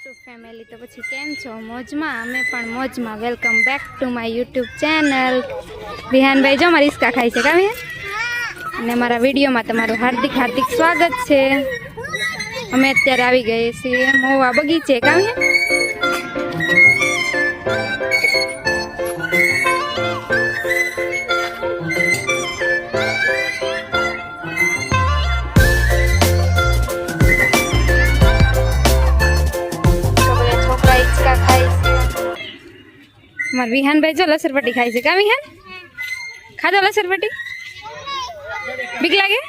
YouTube family તો પછી કેમ છો? મોજમાં? અમે પણ મોજમાં. Welcome back to my YouTube channel વિહાનભાઈ, જો મારી ઈસકા ખાય છે કામ અને મારા વિડીયોમાં તમારું હાર્દિક હાર્દિક સ્વાગત છે. અમે અત્યારે આવી ગઈ છીએ મોવા બગીચે તો મારા વિહાનભાઈ જો લસરપટ્ટી ખાય છે કા વિહાન ખાધો લસરપટ્ટી બીક લાગે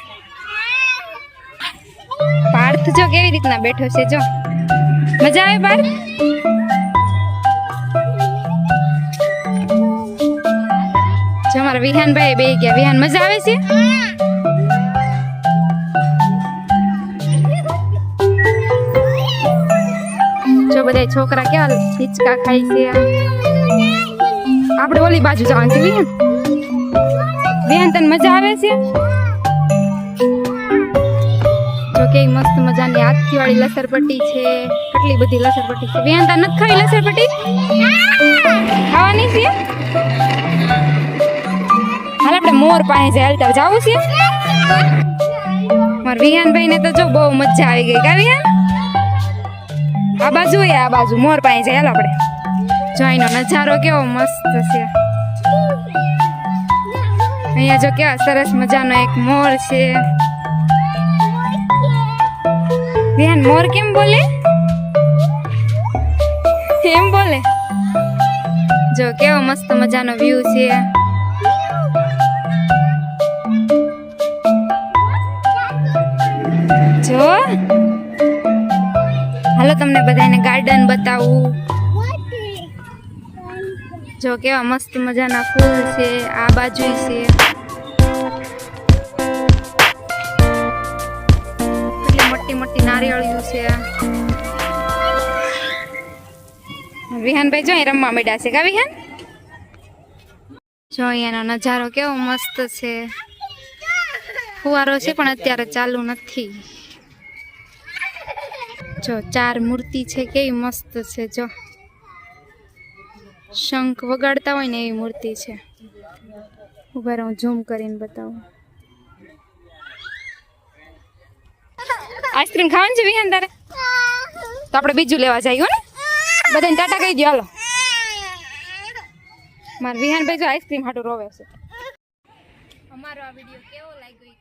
પાર્થ જો કેવી રીતના બેઠો છે જો મજા આવે પાર્થ જો મારા વિહાનભાઈ બે ગયા વિહાન મજા આવે છે જો બધા છોકરા કેવા હિંચકા ખાય છે આપણે ઓલી બાજુ જવાનું છે બેન, તને મજા આવે છે? જો કે મસ્ત મજાની હાથથી વાળી લસરપટ્ટી છે. કેટલી બધી લસરપટ્ટી છે. બેન તને નથી ખાવી લસરપટ્ટી? ખાવાની છે? હાલ આપણે મોર પાસે જાય હાલતા જાવું છે? મારા વિહાનભાઈ ને તો જો બહુ મજા આવી ગઈ. કા વિહાન? આ બાજુ આ બાજુ. મોર પાસે જાય હાલ આપણે. જોઈનો નજારો કેવો મસ્ત છે અહીંયા જો કેવા સરસ મજાનો એક મોર છે બેન મોર કેમ બોલે એમ બોલે જો કેવો મસ્ત મજાનો વ્યૂ છે જો હાલો તમને બધાને ગાર્ડન બતાવું જો કેવા મસ્ત મજાના ફૂલ છે, આ બાજુ છે. કેટલી મોટી મોટી નારિયેળિયું છે વિહાનભાઈ જો રમવા માંડ્યા છે, કા વિહાન? જો અહીંયાનો નજારો કેવો મસ્ત છે. ફુવારો છે, પણ અત્યારે ચાલુ નથી. જો ચાર મૂર્તિ છે, કેવી મસ્ત છે, જો. શંખ વગાડતા હોય ને એવી મૂર્તિ છે. ઊભા હું ઝૂમ કરીને બતાવું. આઈસ્ક્રીમ ખાવાની છે વિહાન તારે? તો આપણે બીજું લેવા જઈએ ને? બધાને ટાટા કહી દો હાલો. મારા વિહાનભાઈ જો આઈસ્ક્રીમ હાટું રોવે છે. અમારો આ વીડિયો કેવો લાગ્યો ઈ